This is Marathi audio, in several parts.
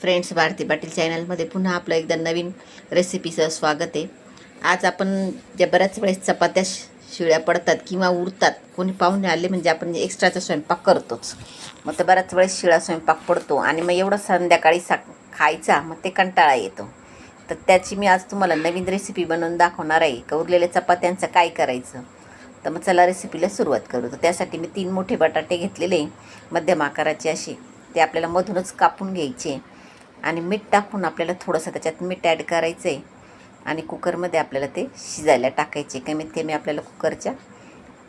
फ्रेंड्स भारती पाटील चॅनलमध्ये पुन्हा आपलं एकदा नवीन रेसिपीचं स्वागत आहे. आज आपण ज्या बऱ्याच वेळेस चपात्या श- शिळ्या पडतात किंवा उरतात कोणी पाहुणे आले म्हणजे आपण एक्स्ट्राचा स्वयंपाक करतोच. मग तर बऱ्याच वेळेस शिळा स्वयंपाक पडतो आणि मग एवढं संध्याकाळी सा खायचा मग ते कंटाळा येतो. तर त्याची मी आज तुम्हाला नवीन रेसिपी बनवून दाखवणार आहे. का उरलेल्या चपात्यांचं काय करायचं? तर मग चला रेसिपीला सुरुवात करू. तर त्यासाठी मी तीन मोठे बटाटे घेतलेले. मध्यम आकाराचे असे. ते आपल्याला मधूनच कापून घ्यायचे. आणि मीठ टाकून आपल्याला थोडंसं त्याच्यात मीठ ॲड करायचं आहे आणि कुकरमध्ये आपल्याला ते शिजायला टाकायचे. कमीत कमी आपल्याला कुकरच्या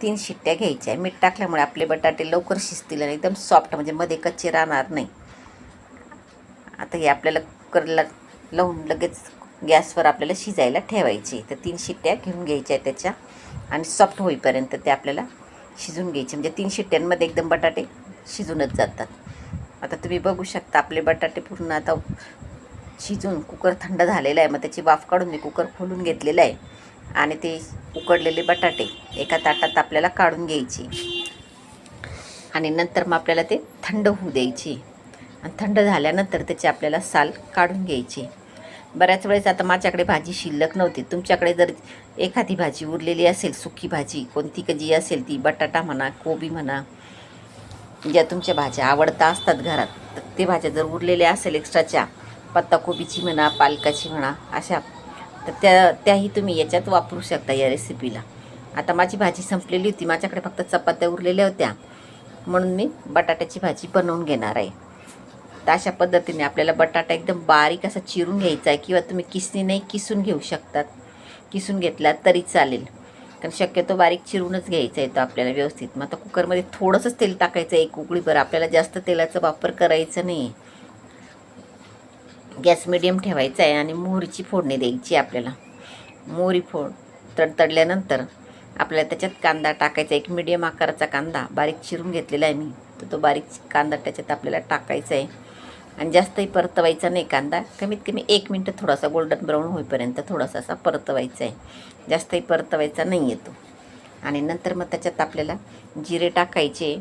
तीन शिट्ट्या घ्यायच्या. मीठ टाकल्यामुळे आपले बटाटे लवकर शिजतील आणि एकदम सॉफ्ट म्हणजे मध्ये कच्चे राहणार नाही. आता हे आपल्याला कुकरला लावून लगेच गॅसवर आपल्याला शिजायला ठेवायचे. तर तीन शिट्ट्या घेऊन घ्यायच्या त्याच्या. आणि सॉफ्ट होईपर्यंत ते आपल्याला शिजून घ्यायचे. म्हणजे तीन शिट्ट्यांमध्ये एकदम बटाटे शिजूनच जातात. आता तुम्ही बघू शकता आपले बटाटे पूर्ण आता शिजून कुकर थंड झालेला आहे. मग त्याची वाफ काढून मी कुकर खोलून घेतलेलं आहे. आणि ते उकडलेले बटाटे एका ताटात आपल्याला काढून घ्यायचे. आणि नंतर मग आपल्याला ते थंड होऊ द्यायचे. आणि थंड झाल्यानंतर त्याचे आपल्याला साल काढून घ्यायचे. बऱ्याच वेळेस आता माझ्याकडे भाजी शिल्लक नव्हती. तुमच्याकडे जर एखादी भाजी उरलेली असेल सुकी भाजी कोणती का जी असेल ती बटाटा म्हणा कोबी म्हणा ज्या तुमच्या भाज्या आवडता असतात घरात तर ते भाज्या जर उरलेल्या असेल एक्स्ट्राच्या पत्ताकोबीची म्हणा पालकाची म्हणा अशा तर त्या त्याही तुम्ही याच्यात वापरू शकता या रेसिपीला आता माझी भाजी संपलेली होती माझ्याकडे फक्त चपात्या उरलेल्या होत्या. म्हणून मी बटाट्याची भाजी बनवून घेणार आहे. तर अशा पद्धतीने आपल्याला बटाटा एकदम बारीक असा चिरून घ्यायचा आहे किंवा तुम्ही किसणीने किसून घेऊ शकतात. किसून घेतला तरी चालेल. कारण शक्यतो बारीक चिरूनच घ्यायचा आहे तो आपल्याला व्यवस्थित. मग आता कुकरमध्ये थोडंसंच तेल टाकायचं आहे एक उकळीभर आपल्याला जास्त तेलाचा वापर करायचा नाही. आहे गॅस मिडियम ठेवायचा आहे आणि मोहरीची फोडणी द्यायची आपल्याला. मोहरी फोड तडतडल्यानंतर आपल्याला त्याच्यात कांदा टाकायचा एक मिडियम आकाराचा कांदा बारीक चिरून घेतलेला आहे मी. तर तो बारीक कांदा त्याच्यात आपल्याला टाकायचा आहे. आणि जास्तही परतवायचा नाही कांदा. कमीत कमी एक मिनटं थोडासा गोल्डन ब्राऊन होईपर्यंत थोडासा असा परतवायचा आहे. जास्तही परतवायचा नाही येतो. आणि नंतर मग त्याच्यात आपल्याला जिरे टाकायचे.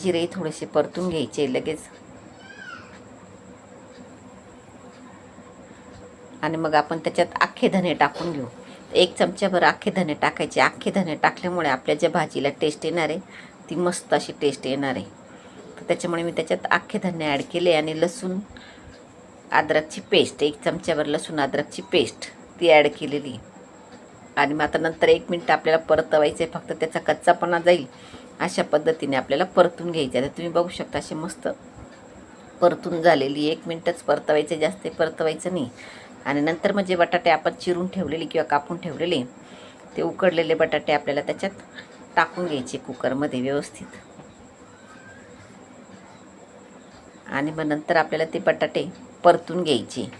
जिरेही थोडेसे परतून घ्यायचे लगेच. आणि मग आपण त्याच्यात अख्खे धने टाकून घेऊ. एक चमच्याभर अख्खे धने टाकायचे. अख्खे धने टाकल्यामुळे आपल्या ज्या भाजीला टेस्ट येणार आहे ती मस्त अशी टेस्ट येणार आहे. तर त्याच्यामुळे मी त्याच्यात अख्खे धने ॲड केले आणि लसूण अद्रकची पेस्ट एक चमच्यावर लसूण अद्रकची पेस्ट ती ॲड केलेली. आणि मग आता नंतर एक मिनटं आपल्याला परतवायचं आहे फक्त त्याचा कच्चापणा जाईल. अशा पद्धतीने आपल्याला परतून घ्यायचं आहे तर तुम्ही बघू शकता असे मस्त परतून झालेली एक मिनटंच परतवायचं जास्त परतवायचं नाही. आणि नंतर मग जे बटाटे आपण चिरून ठेवलेले किंवा कापून ठेवलेले ते उकडलेले बटाटे आपल्याला त्याच्यात टाकून घ्यायचे कुकरमध्ये व्यवस्थित. आणि मग नंतर आपल्याला ते बटाटे परतून घ्यायचे.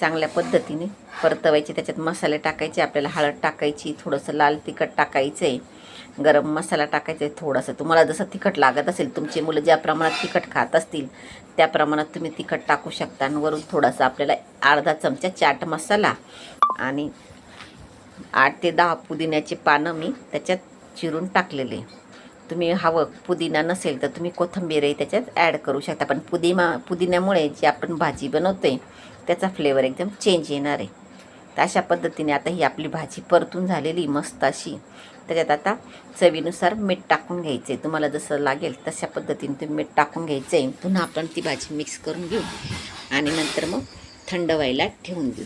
चांगल्या पद्धतीने परतवायचे त्याच्यात मसाले टाकायचे आपल्याला हळद टाकायची थोडंसं लाल तिखट टाकायचं आहे गरम मसाला टाकायचा आहे थोडासा. तुम्हाला जसं तिखट लागत असेल तुमची मुलं ज्या प्रमाणात तिखट खात असतील त्या प्रमाणात तुम्ही तिखट टाकू शकता. आणि वरून थोडासा आपल्याला अर्धा चमचा चाट मसाला आणि आठ ते दहा पुदिन्याचे पानं मी त्याच्यात चिरून टाकलेले. तुम्ही हवं पुदिना नसेल तर तुम्ही कोथिंबीरही त्याच्यात ॲड करू शकता. पण पुदिमा पुदिन्यामुळे जी आपण भाजी बनवते त्याचा फ्लेवर एकदम चेंज येणार आहे. तर अशा पद्धतीने आता ही आपली भाजी परतून झालेली मस्त अशी. त्याच्यात आता चवीनुसार मीठ टाकून घ्यायचं आहे तुम्हाला जसं लागेल तशा पद्धतीने तुम्ही मीठ टाकून घ्यायचं आहे पुन्हा आपण ती भाजी मिक्स करून घेऊ. आणि नंतर मग थंड व्हायला ठेवून देऊ.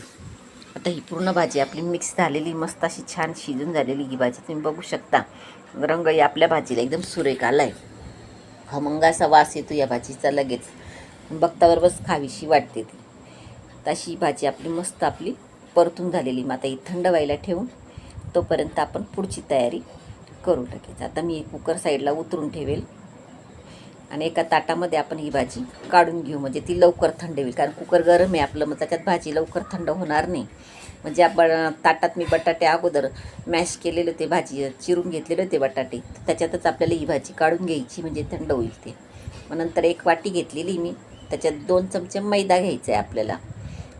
आता ही पूर्ण भाजी आपली मिक्स झालेली मस्त अशी छान शिजून झालेली ही भाजी तुम्ही बघू शकता. रंग या आपल्या भाजीला एकदम सुरेख आला आहे खमंग असा वास येतो या भाजीचा लगेच. बघताबरोबरच खावीशी वाटते ती. तशी भाजी आपली मस्त आपली परतून झालेली. मग आता ही थंड व्हायला ठेवून तोपर्यंत आपण पुढची तयारी करू लगेच. आता मी कुकर साईडला उतरून ठेवेल. आणि एका ताटामध्ये आपण ही भाजी काढून घेऊ. म्हणजे ती लवकर थंड होईल. कारण कुकर गरम आहे आपलं मग त्याच्यात भाजी लवकर थंड होणार नाही. म्हणजे आपण ताटात मी बटाटे अगोदर मॅश केलेले होते भाजी चिरून घेतलेले होते बटाटे. त्याच्यातच आपल्याला ही भाजी काढून घ्यायची म्हणजे थंड होईल ते. मग नंतर एक वाटी घेतलेली मी. त्याच्यात दोन चमचे मैदा घ्यायचा आहे आपल्याला.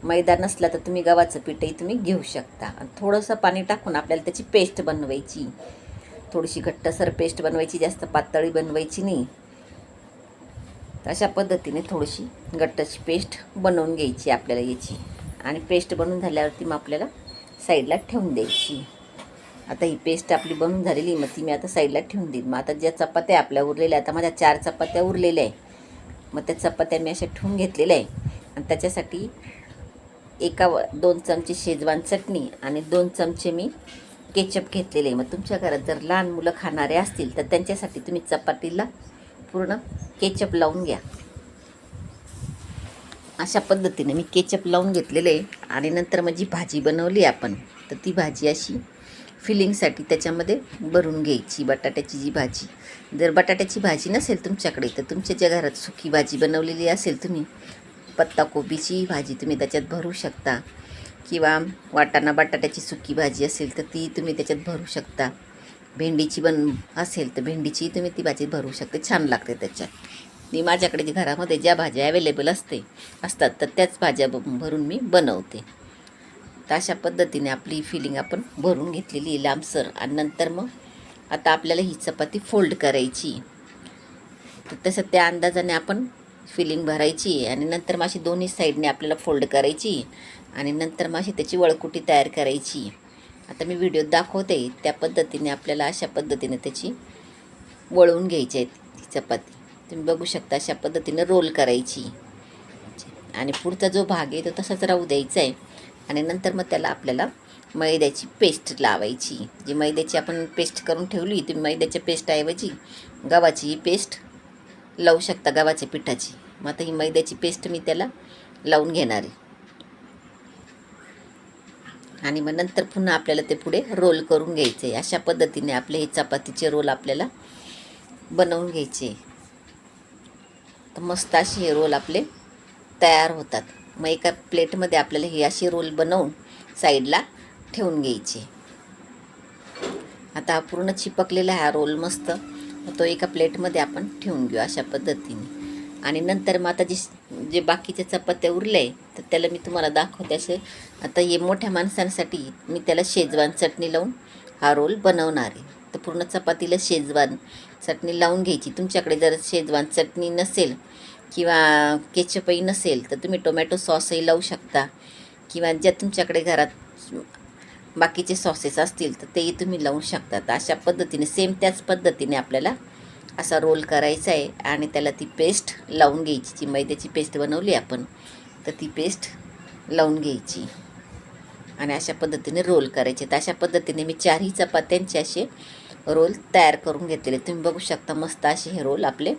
मैदा नसला तर तुम्ही गव्हाचं पीठही तुम्ही घेऊ शकता. आणि थोडंसं पाणी टाकून आपल्याला त्याची पेस्ट बनवायची. थोडीशी घट्टसर पेस्ट बनवायची जास्त पातळी बनवायची नाही. तर अशा पद्धतीने थोडीशी घट्टची पेस्ट बनवून घ्यायची आपल्याला याची. आणि पेस्ट बनवून झाल्यावरती मग आपल्याला साईडला ठेवून द्यायची. आता ही पेस्ट आपली बनवून झालेली मग ती मी आता साईडला ठेवून देईन. मग आता ज्या चपात्या आपल्या उरलेल्या आता माझ्या चार चपात्या उरलेल्या आहे मग त्या चपात्या मी अशा ठेवून घेतलेल्या आहे आणि त्याच्यासाठी एका व दोन चमचे शेजवान चटणी आणि दोन चमचे मी केचप घेतलेले. आहे मग तुमच्या घरात जर लहान मुलं खाणारे असतील तर त्यांच्यासाठी तुम्ही चपातीला पूर्ण केचप लावून घ्या. अशा पद्धतीने मी केचप लावून घेतलेले आहे आणि नंतर मग जी भाजी बनवली आपण तर ती भाजी अशी फिलिंगसाठी त्याच्यामध्ये भरून घ्यायची बटाट्याची जी भाजी. जर बटाट्याची भाजी नसेल तुमच्याकडे तर तुमच्या ज्या घरात सुकी भाजी बनवलेली असेल तुम्ही पत्ताकोबीची भाजी तुम्ही त्याच्यात भरू शकता. किंवा वाटाणा बटाट्याची सुकी भाजी असेल तर ती तुम्ही त्याच्यात भरू शकता. भेंडीची बन असेल तर भेंडीची तुम्ही ती भाजी भरू शकते. छान लागते त्याच्यात. मी माझ्याकडे जे घरामध्ये ज्या भाज्या अवेलेबल असते असतात तर त्याच भाज्या भरून मी बनवते. तर अशा पद्धतीने आपली फिलिंग आपण भरून घेतलेली आहे लांबसर आणि नंतर मग आता आपल्याला ही चपाती फोल्ड करायची. तर तसं त्या अंदाजाने आपण फिलिंग भरायची आणि नंतर मग अशी दोन्ही साईडने आपल्याला फोल्ड करायची आणि नंतर मग अशी त्याची वळकुटी तयार करायची. आता मी व्हिडिओ दाखवते त्या पद्धतीने आपल्याला अशा पद्धतीने त्याची वळवून घ्यायची आहे चपाती. तुम्ही बघू शकता अशा पद्धतीने रोल करायची. आणि पुढचा जो भाग आहे तो तसाच राहू द्यायचा आहे. आणि नंतर मग त्याला आपल्याला मैद्याची पेस्ट लावायची. जी मैद्याची आपण पेस्ट करून ठेवली तुम्ही मैद्याच्या पेस्टऐवजी गव्हाची पेस्ट लावू शकता गव्हाच्या पिठाची. मग आता ही मैद्याची पेस्ट मी त्याला लावून घेणार आहे. आणि मग नंतर पुन्हा आपल्याला ते पुढे रोल करून घ्यायचे अशा पद्धतीने आपले हे चपातीचे रोल आपल्याला बनवून घ्यायचे. तर मस्त असे हे रोल आपले तयार होतात. मग एका प्लेटमध्ये आपल्याला हे असे रोल बनवून साईडला ठेवून घ्यायचे. आता पूर्ण चिपकलेला हा रोल मस्त. तो एका प्लेटमध्ये आपण ठेवून घेऊ अशा पद्धतीने. आणि नंतर मग आता जे जे बाकीच्या चपात्या उरल्या आहे तर त्याला मी तुम्हाला दाखवते असे. आता हे मोठ्या माणसांसाठी मी त्याला शेजवान चटणी लावून हा रोल बनवणार आहे. तर पूर्ण चपातीला शेजवान चटणी लावून घ्यायची. तुमच्याकडे जर शेजवान चटणी नसेल किंवा केचपही नसेल तर तुम्ही टोमॅटो सॉसही लावू शकता. किंवा ज्या तुमच्याकडे घरात बाकीचे सॉसेस असतील तर तेही तुम्ही लावू शकता तर अशा पद्धतीने सेम त्याच पद्धतीने आपल्याला असा रोल करायचा आहे आणि त्याला ती पेस्ट लावून घ्यायची. जी मैद्याची पेस्ट बनवली आपण तर ती पेस्ट लावून घ्यायची आणि अशा पद्धतीने रोल करायचे. तर अशा पद्धतीने मी चारही चपात्यांचे असे रोल तयार करून घेतलेले. तुम्ही बघू शकता मस्त असे हे रोल आपले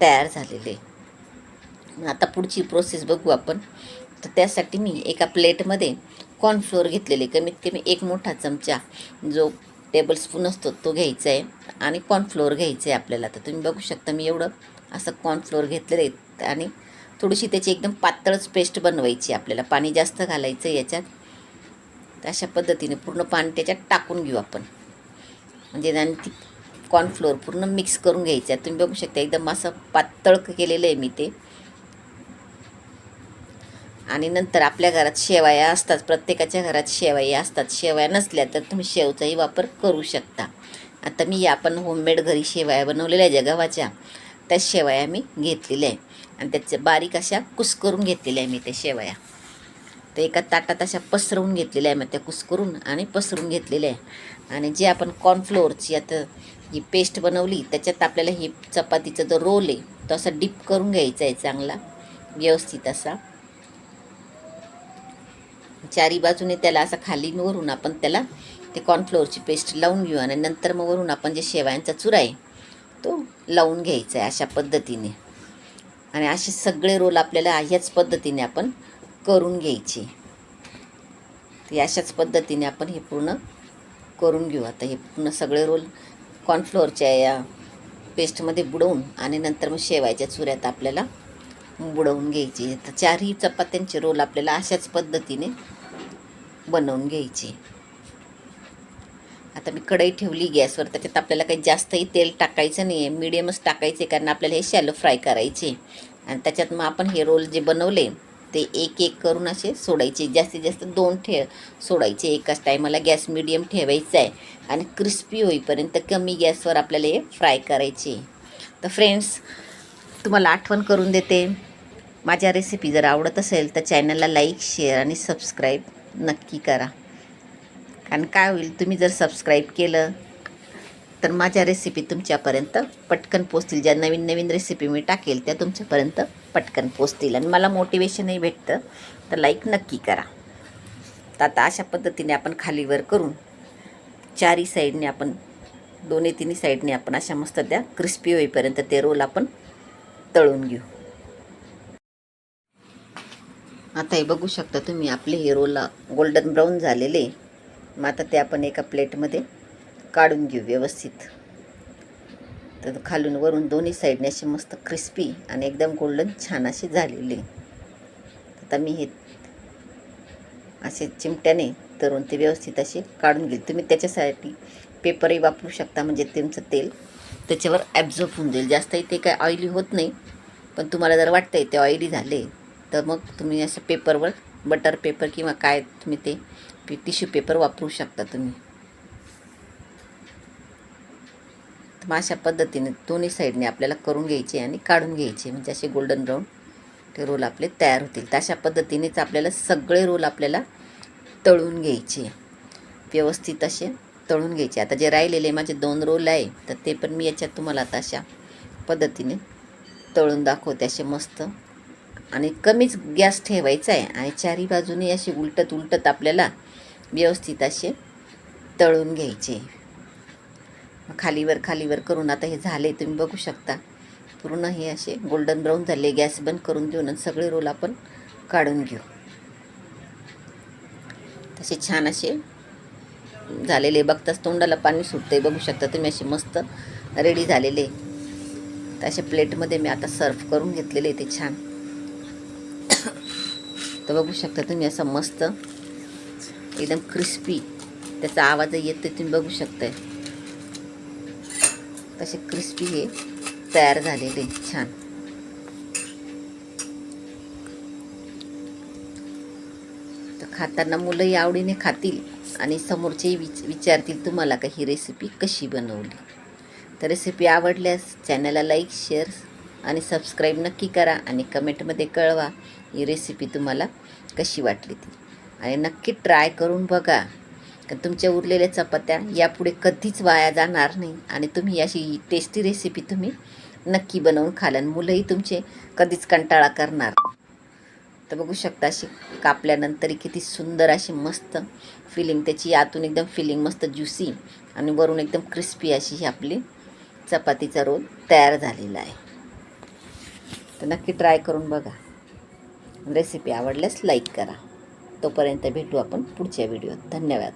तयार झालेले. आता पुढची प्रोसेस बघू आपण. तर त्यासाठी मी एका प्लेटमध्ये कॉर्नफ्लोअर घेतलेले कमीत कमी एक मोठा चमचा जो टेबल स्पून असतो तो घ्यायचा आहे. आणि कॉर्नफ्लोअर घ्यायचं आहे आपल्याला. तर तुम्ही बघू शकता मी एवढं असं कॉर्नफ्लोअर घेतलेलं आहे. आणि थोडीशी त्याची एकदम पातळच पेस्ट बनवायची आपल्याला. पाणी जास्त घालायचं याच्यात. तर अशा पद्धतीने पूर्ण पाणी त्याच्यात टाकून घेऊ आपण. म्हणजे आणि ती कॉर्नफ्लोअर पूर्ण मिक्स करून घ्यायचं आहे. तुम्ही बघू शकता एकदम असं पातळ केलेलं आहे मी ते. आणि नंतर आपल्या घरात शेवया असतात प्रत्येकाच्या घरात शेवया असतात. शेवया नसल्या तर तुम्ही शेवचाही वापर करू शकता. आता मी या आपण होममेड घरी शेवया बनवलेल्या ज्या गव्हाच्या. त्या शेवया मी घेतलेल्या आहे आणि त्याच्या बारीक अशा कुस्करून घेतलेल्या आहे मी त्या शेवया. तर एका ताटात अशा पसरवून घेतलेल्या आहे मग त्या कुस्करून आणि पसरून घेतलेल्या आहे आणि जे आपण कॉर्नफ्लोअरची आता ही पेस्ट बनवली त्याच्यात आपल्याला ही चपातीचा जो रोल आहे तो असा डिप करून घ्यायचा आहे चांगला. व्यवस्थित असा चारी बाजूने त्याला असं खाली वरून आपण त्याला ते कॉर्नफ्लोअरची पेस्ट लावून घेऊ आणि नंतर मग वरून आपण जे शेवयांचा चुरा आहे तो लावून घ्यायचा आहे अशा पद्धतीने. आणि असे सगळे रोल आपल्याला ह्याच पद्धतीने आपण करून घ्यायचे. ते अशाच पद्धतीने आपण हे पूर्ण करून घेऊ. आता हे पूर्ण सगळे रोल कॉर्नफ्लोअरच्या या पेस्टमध्ये बुडवून आणि नंतर मग शेवायच्या चुऱ्यात आपल्याला बुडवून घ्यायची. तर चारही चपात्यांचे रोल आपल्याला अशाच पद्धतीने बनवून घ्यायचे. आता मी कढई ठेवली गॅसवर त्याच्यात आपल्याला काही जास्तही तेल टाकायचं नाही आहे मिडियमच टाकायचे कारण आपल्याला हे शॅलो फ्राय करायचे. आणि त्याच्यात मग आपण हे रोल जे बनवले ते एक एक करून असे सोडायचे. जास्तीत जास्त दोन ठे सोडायचे. एकाच टायमाला गॅस मिडियम ठेवायचा आहे आणि क्रिस्पी होईपर्यंत कमी गॅसवर आपल्याला हे फ्राय करायचे. तर फ्रेंड्स तुम्हाला आठवण करून देते. माझ्या रेसिपी जर आवडत असेल तर चॅनलला लाईक शेअर आणि सबस्क्राईब नक्की करा. कारण काय होईल तुम्ही जर सबस्क्राईब केलं तर माझ्या रेसिपी तुमच्यापर्यंत पटकन पोचतील ज्या नवीन नवीन रेसिपी मी टाकेल त्या तुमच्यापर्यंत पटकन पोचतील आणि मला मोटिवेशनही भेटतं तर लाईक नक्की करा. तर आता अशा पद्धतीने आपण खालीवर करून चारी साईडने आपण दोन्ही तिन्ही साईडने आपण अशा मस्त त्या क्रिस्पी होईपर्यंत ते रोल आपण तळून घेऊ. आता हे बघू शकता तुम्ही आपले हे गोल्डन ब्राऊन झालेले मग आता ते आपण एका प्लेटमध्ये काढून घेऊ व्यवस्थित. तर खालून वरून दोन्ही साईडने असे मस्त क्रिस्पी आणि एकदम गोल्डन छान असे झालेले आता मी हे असे चिमट्याने तरून ते व्यवस्थित असे काढून घेईल. तुम्ही त्याच्यासाठी पेपरही वापरू शकता म्हणजे तुमचं तेल त्याच्यावर ॲब्झॉर्ब होऊन जाईल. जास्तही ते काय ऑइली होत नाही पण तुम्हाला जर वाटतंय ते ऑइली झाले तर मग तुम्ही असं पेपरवर बटर पेपर किंवा काय तुम्ही ते टिश्यू पेपर वापरू शकता तुम्ही. तर मग अशा पद्धतीने दोन्ही साईडने आपल्याला करून घ्यायचे आणि काढून घ्यायचे. म्हणजे असे गोल्डन ब्राऊन ते रोल आपले तयार होतील. तर अशा पद्धतीनेच आपल्याला सगळे रोल आपल्याला तळून घ्यायचे. व्यवस्थित असे तळून घ्यायचे. आता जे राहिलेले माझे दोन रोल आहे तर ते पण मी याच्यात तुम्हाला आता अशा पद्धतीने तळून दाखवते. असे मस्त आणि कमीच गॅस ठेवायचा आहे. आणि चारी बाजूने असे उलटत उलटत आपल्याला व्यवस्थित असे तळून घ्यायचे. खालीवर खालीवर करून आता हे झाले तुम्ही बघू शकता. पूर्ण हे असे गोल्डन ब्राऊन झाले. गॅस बंद करून देऊन आणि सगळे रोल आपण काढून घेऊ. तसे छान असे झालेले. बघताच तोंडाला पाणी सुटते बघू शकता तुम्ही असे मस्त रेडी झालेले. तर प्लेटमध्ये मी आता सर्व करून घेतलेले ते छान. तर बघू शकता तुम्ही असं मस्त एकदम क्रिस्पी त्याचा आवाजही येत तुम्ही बघू शकताय. तसे क्रिस्पी हे तयार झालेले छान. तर खाताना मुलंही आवडीने खातील आणि समोरचेही विच विचारतील तुम्हाला का ही रेसिपी कशी बनवली. तर रेसिपी आवडल्यास चॅनलला लाईक शेअर आणि सबस्क्राईब नक्की करा आणि कमेंटमध्ये कळवा. ही रेसिपी तुम्हाला कशी वाटली ती? आणि नक्की ट्राय करून बघा. कारण तुमच्या उरलेल्या चपात्या यापुढे कधीच वाया जाणार नाही. आणि तुम्ही अशी टेस्टी रेसिपी तुम्ही नक्की बनवून खाल आणि मुलंही तुमचे कधीच कंटाळा करणार. तर बघू शकता अशी कापल्यानंतर किती सुंदर अशी मस्त फिलिंग त्याची आतून एकदम फिलिंग मस्त ज्युसी आणि वरून एकदम क्रिस्पी अशी ही आपली चपातीचा रोल तयार झालेला आहे. तर नक्की ट्राय करून बघा. रेसिपी आवडल्यास लाईक करा. तोपर्यंत भेटू आपण पुढच्या व्हिडिओत. धन्यवाद.